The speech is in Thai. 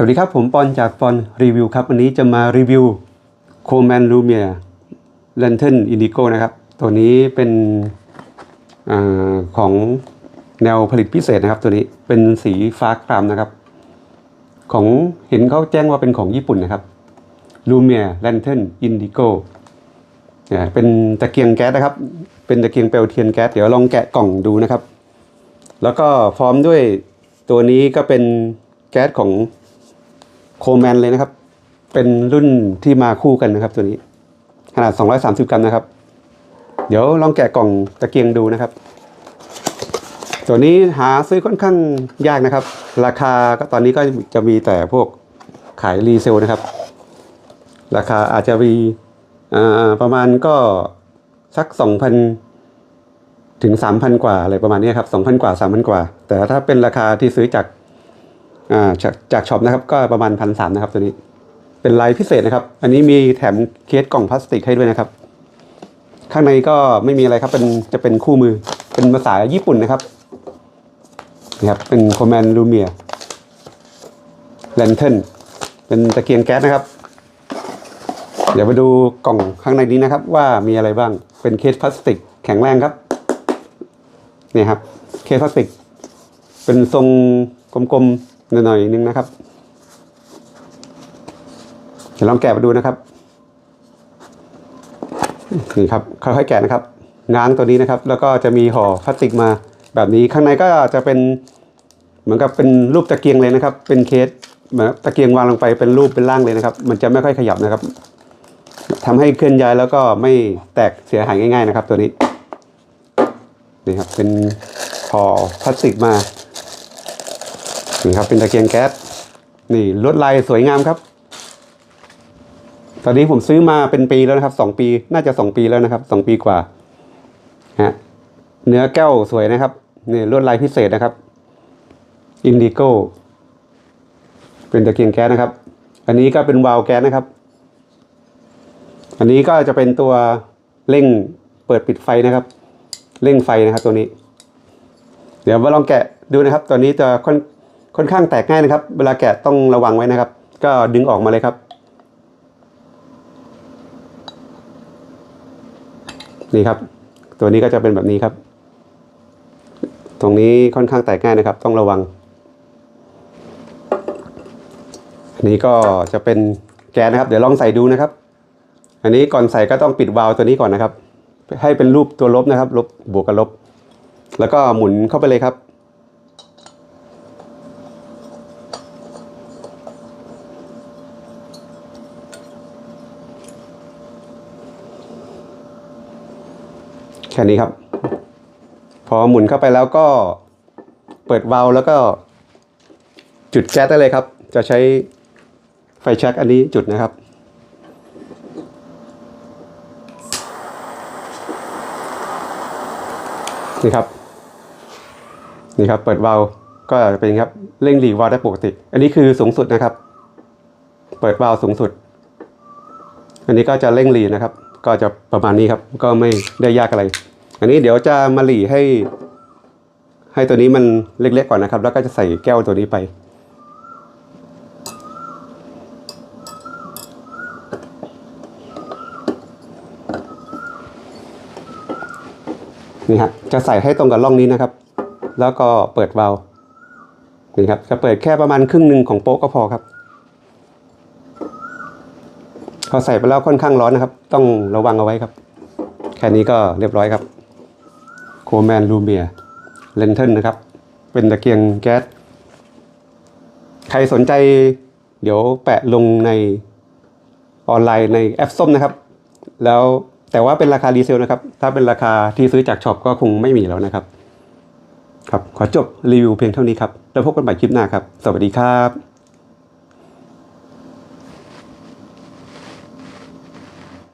สวัสดีครับผมปอนจากปอนรีวิวครับ วันนี้จะมารีวิวโคแมนลูเมียเลนเทนอินดิโกนะครับ ตัวนี้เป็นอของแนวผลิตพิเศษนะครับ ตัวนี้เป็นสีฟ้าครามนะครับ ของเห็นเขาแจ้งว่าเป็นของญี่ปุ่นนะครับลูเมียเลนเทนอินดิโกเนี่ยเป็นตะเกียงแก๊สนะครับ เป็นตะเกียงเปลวเทียนแก๊สเดี๋ยวลองแกะกล่องดูนะครับ แล้วก็พร้อมด้วยตัวนี้ก็เป็นแก๊สของ โคแมนเลยนะครับ เป็นรุ่นที่มาคู่กันนะครับ ตัวนี้ ขนาด 230 กรัมนะครับ เดี๋ยวลองแกะกล่องตะเกียงดูนะครับ ตัวนี้หาซื้อค่อนข้างยากนะครับ ราคาก็ตอนนี้ก็จะมีแต่พวกขายรีเซลนะครับ ราคาอาจจะมีประมาณก็สัก 2,000 ถึง 3,000 กว่าอะไรประมาณนี้ครับ 2,000 กว่า 3,000 กว่า แต่ถ้าเป็นราคาที่ซื้อจาก อ่าจากจากช็อปนะครับก็ประมาณ1,300นะครับตัวนี้ เป็นลายพิเศษนะครับ อันนี้มีแถมเคสกล่องพลาสติกให้ด้วยนะครับ ข้างในก็ไม่มีอะไรครับเป็นจะเป็นคู่มือเป็นภาษาญี่ปุ่นนะครับนี่ครับเป็นคอมแมนลูเมียแลนเทนเป็นตะเกียงแก๊สนะครับ เดี๋ยวมาดูกล่องข้างในนี้นะครับ ว่ามีอะไรบ้างเป็นเคสพลาสติกแข็งแรงครับนี่ครับเคสพลาสติก เป็นทรงกลมๆ หน่อยนึงนะครับเดี๋ยวลองแกะมาดูนะครับนี่ครับค่อยๆแกะนะครับ ง้างตัวนี้นะครับ แล้วก็จะมีห่อพลาสติกมาแบบนี้ข้างในก็จะเป็นเหมือนกับเป็นรูปตะเกียงเลยนะครับ เป็นเคสเหมือนตะเกียงวางลงไปเป็นรูปเป็นร่างเลยนะครับ มันจะไม่ค่อยขยับนะครับทำให้เคลื่อนย้ายแล้วก็ไม่แตกเสียหายง่าย ๆนะครับ ตัวนี้นี่ครับเป็นห่อพลาสติกมา นี่ครับเป็นตะเกียงแก๊สนี่ลวดลายสวยงามครับ ตอนนี้ผมซื้อมาเป็นปีแล้วนะครับสองปีน่าจะสองปีแล้วนะครับสองปีกว่าฮะเนื้อแก้วสวยนะครับนี่ลวดลายพิเศษนะครับอินดิโก้เป็นตะเกียงแก๊สนะครับ อันนี้ก็เป็นวาล์วแก๊สนะครับ อันนี้ก็จะเป็นตัวเร่งเปิดปิดไฟนะครับ เร่งไฟนะครับตัวนี้ เดี๋ยวมาลองแกะดูนะครับ ตัวนี้จะค่อน ค่อนข้างแตกง่ายนะครับ เวลาแกะต้องระวังไว้นะครับ ก็ดึงออกมาเลยครับ นี่ครับ ตัวนี้ก็จะเป็นแบบนี้ครับ ตรงนี้ค่อนข้างแตกง่ายนะครับ ต้องระวัง อันนี้ก็จะเป็นแกนนะครับ เดี๋ยวลองใส่ดูนะครับ อันนี้ก่อนใส่ก็ต้องปิดวาล์วตัวนี้ก่อนนะครับ ให้เป็นรูปตัวลบนะครับ ลบบวกกับลบ แล้วก็หมุนเข้าไปเลยครับ ค่นี้ครับ พอหมุนเข้าไปแล้วก็เปิดวาล์วแล้วก็จุดแก๊สได้เลยครับ จะใช้ไฟแช็กอันนี้จุดนะครับ นี่ครับ นี่ครับ เปิดวาล์วก็เป็นครับเร่งหลีวาล์วได้ปกติ อันนี้คือสูงสุดนะครับ เปิดวาล์วสูงสุด อันนี้ก็จะเร่งหลีนะครับ ก็จะประมาณนี้ครับ ก็ไม่ได้ยากอะไร อันนี้เดี๋ยวจะมาหลีให้ ให้ตัวนี้มันเล็กๆก่อนนะครับ แล้วก็จะใส่แก้วตัวนี้ไป นี่ฮะจะใส่ให้ตรงกับร่องนี้นะครับ แล้วก็เปิดวาล์วนี่ครับจะเปิดแค่ประมาณครึ่งหนึ่งของโป๊กก็พอครับพอใส่ไปแล้วค่อนข้างร้อนนะครับ ต้องระวังเอาไว้ครับ แค่นี้ก็เรียบร้อยครับ โคแมนลูเมียเลนเทนนะครับ เป็นตะเกียงแก๊ส ใครสนใจ เดี๋ยวแปะลงในออนไลน์ในแอปส้มนะครับ แล้วแต่ว่าเป็นราคารีเซลนะครับ ถ้าเป็นราคาที่ซื้อจากช็อปก็คงไม่มีแล้วนะครับ ครับ ขอจบรีวิวเพียงเท่านี้ครับ แล้วพบกันใหม่คลิปหน้าครับ สวัสดีครับ